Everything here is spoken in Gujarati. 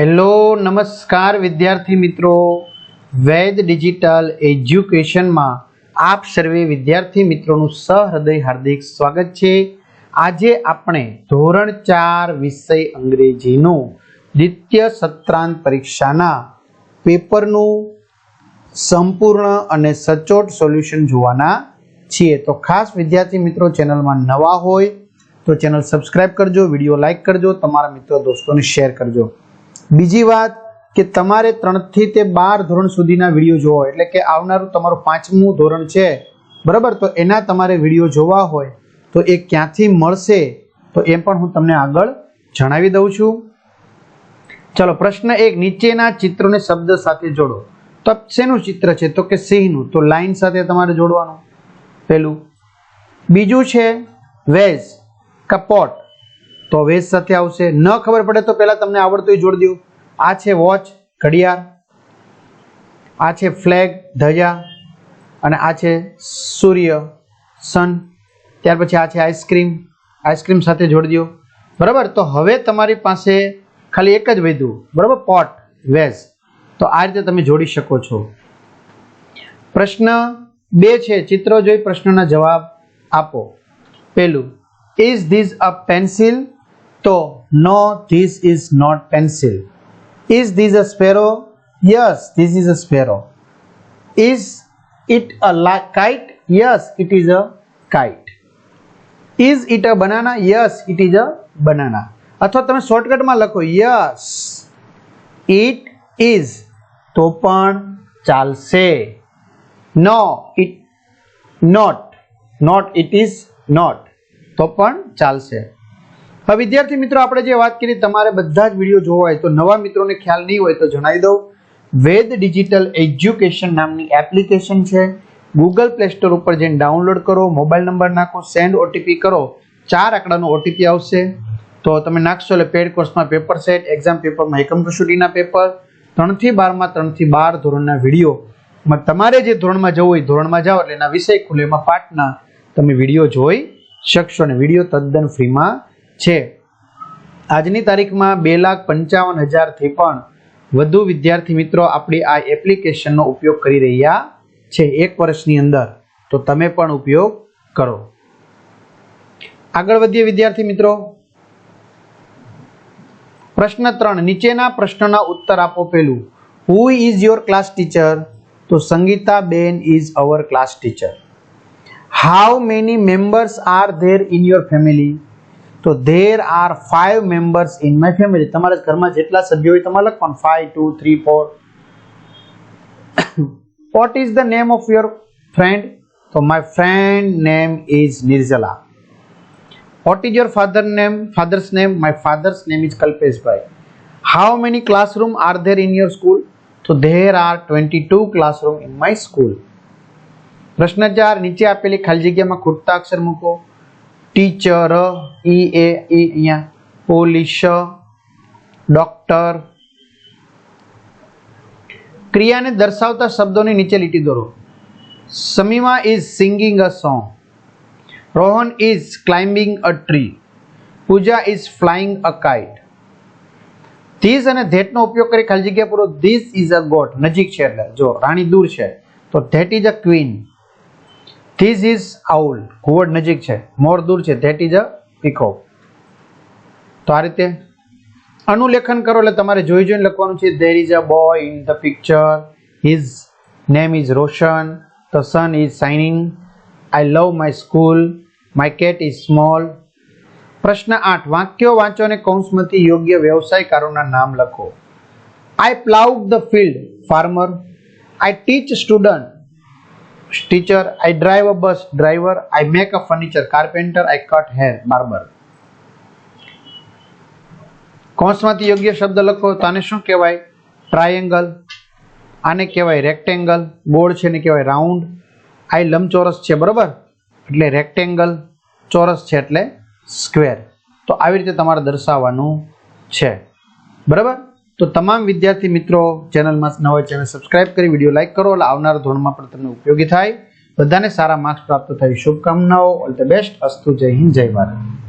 હેલો, નમસ્કાર વિદ્યાર્થી મિત્રો. વૈદ ડિજિટલ એજ્યુકેશનમાં આપ સર્વે વિદ્યાર્થી મિત્રોનું સહૃદય હાર્દિક સ્વાગત છે. આજે આપણે ધોરણ ચાર વિષય અંગ્રેજીનું દ્વિતીય સત્રાંત પરીક્ષાના પેપરનું સંપૂર્ણ અને સચોટ સોલ્યુશન જોવાના છીએ. તો ખાસ વિદ્યાર્થી મિત્રો, ચેનલમાં નવા હોય તો ચેનલ સબસ્ક્રાઇબ કરજો, વીડિયો લાઇક કરજો, તમારા મિત્રો, દોસ્તોને શેર કરજો. બીજી વાત કે તમારે ત્રણથી તે બાર ધોરણ સુધીના વીડિયો જોવો. એટલે કે આવનારું તમારું પાંચમું ધોરણ છે. બરાબર? તો એના તમારે વીડિયો જોવા હોય, તો એ ક્યાંથી મળશે? તો એ પણ હું તમને આગળ જણાવી દઉં છું. ચલો, પ્રશ્ન એક, નીચેના ચિત્રોને શબ્દ સાથે જોડો. તો શેનું ચિત્ર છે? તો કે સિંહનું. તો લાઈન સાથે તમારે જોડવાનું. પહેલું. બીજું છે, વેઝ, કપોટ. તો વેઝ સાથે આવશે. ન ખબર પડે તો પહેલાં તમને આવડતું જોડી દઉં. આ છે વોચ, ઘડિયાળ. આ છે ફ્લેગ, ધજા. અને આ છે સૂર્ય, સન. ત્યાર પછી આ છે આઈસ્ક્રીમ. આઈસ્ક્રીમ સાથે જોડી દો બરાબર? તો હવે તમારી પાસે ખાલી એક જ વધ્યું બરાબર? Pot, vase. તો આ રીતે તમે જોડી શકો છો. પ્રશ્ન બે છે. ચિત્રો જોઈ પ્રશ્નના જવાબ આપો. પહેલું ઇઝ ધીઝ અ પેન્સિલ તો no this is not pencil is this a sparrow yes this is a sparrow is it a kite yes it is a kite is it a banana yes it is a banana અથવા તમે શોર્ટકટમાં લખો યસ ઇટ ઇઝ તો પણ ચાલશે. No it not not it is not તો પણ ચાલશે. હવે વિદ્યાર્થી મિત્રો, આપણે જે વાત કરી, તમારે બધા જ વીડિયો જોવા હોય તો નવા મિત્રોને ખ્યાલ નહીં હોય તો જણાવી દઉં. વેદ ડિજિટલ એજ્યુકેશન નામની એપ્લિકેશન છે. ગૂગલ પ્લે સ્ટોર ઉપર જઈને ડાઉનલોડ કરો, મોબાઈલ નંબર નાખો, સેન્ડ ઓટીપી કરો. ચાર આંકડાનો ઓટીપી આવશે. તો તમે નાખશો એટલે પેડ કોર્સમાં પેપર સેટ એક્ઝામ પેપરમાં એકમ કસોટીના પેપર ત્રણથી બારમાં, ત્રણથી બાર ધોરણના વીડિયો. તમારે જે ધોરણમાં જવું હોય ધોરણમાં જાઓ એટલે એના વિષય ખુલે, એમાં પાઠના તમે વીડિયો જોઈ શકશો અને વીડિયો તદ્દન ફ્રીમાં છે. આજની તારીખમાં બે લાખ પંચાવન હજારથી પણ વધુ વિદ્યાર્થી મિત્રો આપણી આ એપ્લિકેશનનો ઉપયોગ કરી રહ્યા છે એક વર્ષની અંદર. તો તમે પણ ઉપયોગ કરો. આગળ વધીએ વિદ્યાર્થી મિત્રો. પ્રશ્ન ત્રણ, નીચેના પ્રશ્નના ઉત્તર આપો પેલું. Who is your class teacher તો Sangita ben is our class teacher how many members are there in your family તો there are five members in my family તમારા ઘરમાં જેટલા સભ્યો હોય તમારે લખવાનું. Five two three four what is the name of your friend તો my friend name is Nirjala what is your father name father's name my father's name is Kalpeshbhai how many classroom are there in your school તો there are twenty two classroom in my school પ્રશ્ન ચાર, નીચે આપેલી ખાલી જગ્યામાં ખૂટતા અક્ષર મૂકો. ટીચર, ઈ એ, ઈ અહીંયા પોલીસ, ડોક્ટર. ક્રિયાને દર્શાવતા શબ્દોની નીચે લીટી દોરો. Samima is singing a song Rohan is climbing a tree Puja is flying a kite this અને ધેટનો ઉપયોગ કરી ખાલી જગ્યા પૂરો. ધીસ ઇઝ અ ગોટ નજીક છે એટલે. જો રાણી દૂર છે, તો that is a queen this is owl ઘુવડ નજીક છે. મોર દૂર છે. ધેટ ઇઝ અ પીકો તો આ રીતે અનુલેખન કરો એટલે તમારે જોઈ જોઈને લખવાનું છે. There is a boy in the picture his name is Roshan the sun is shining I love my school my cat is small પ્રશ્ન આઠ. વાક્યો વાંચો અને કૌંસમાંથી યોગ્ય વ્યવસાયકારોના નામ લખો. I ploughed the field farmer I teach student teacher I drive a bus driver I make a furniture carpenter I cut hair barber. કૌંસમાંથી યોગ્ય શબ્દ લખો તો આને શું કહેવાય? ટ્રાયેંગલ આને કહેવાય રેક્ટેંગલ બોર્ડ છે ને કહેવાય રાઉન્ડ આ લંબચોરસ છે, બરાબર? એટલે રેક્ટેંગલ ચોરસ છે એટલે સ્ક્વેર તો આવી રીતે તમારે દર્શાવવાનું છે. બરાબર? તો તમામ વિદ્યાર્થી મિત્રો, ચેનલમાં નવા ચેનલ સબસ્ક્રાઇબ કરી, વીડિયો લાઇક કરો, એટલે આવનાર ધોરણમાં પણ તમને ઉપયોગી થાય. બધાને સારા માર્ક્સ પ્રાપ્ત થાય. શુભકામનાઓ. All the best. અસ્તુ જય હિન્દ, જય ભારત.